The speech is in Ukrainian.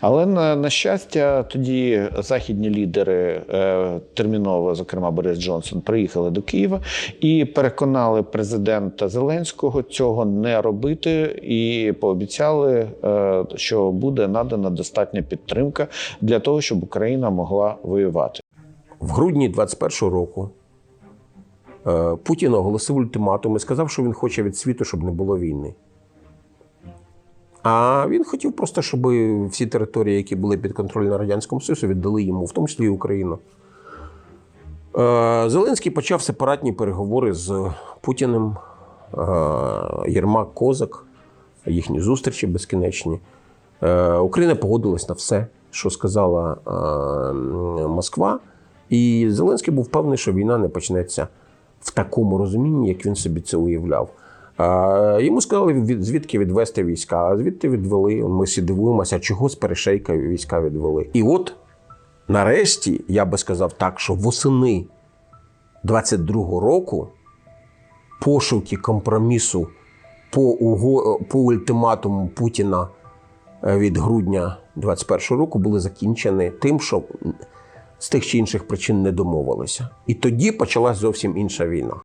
Але на, на щастя, тоді західні лідери е, терміново, зокрема Борис Джонсон, приїхали до Києва і переконали президента Зеленського цього не робити, і пообіцяли, е, що буде надана достатня підтримка для того, щоб Україна могла воювати. В грудні 21-го року е, Путін оголосив ультиматум і сказав, що він хоче від світу, щоб не було війни. А він хотів просто, щоб всі території, які були під контролем Радянському Союзу, віддали йому, в тому числі і Україну. Е, Зеленський почав сепаратні переговори з Путіним, е, Єрмак Козак, їхні зустрічі безкінечні. Е, Україна погодилась на все, що сказала Москва. І Зеленський був впевнений, що війна не почнеться в такому розумінні, як він собі це уявляв. Йому сказали, звідки відвести війська, а звідти відвели. Ми всі дивуємося, чого з перешейка війська відвели. І от нарешті, я би сказав так, що восени 22-го року пошуки компромісу по, уго... по ультиматуму Путіна е, від грудня 21-го року були закінчені тим, що з тих чи інших причин не домовилися. І тоді почалась зовсім інша війна.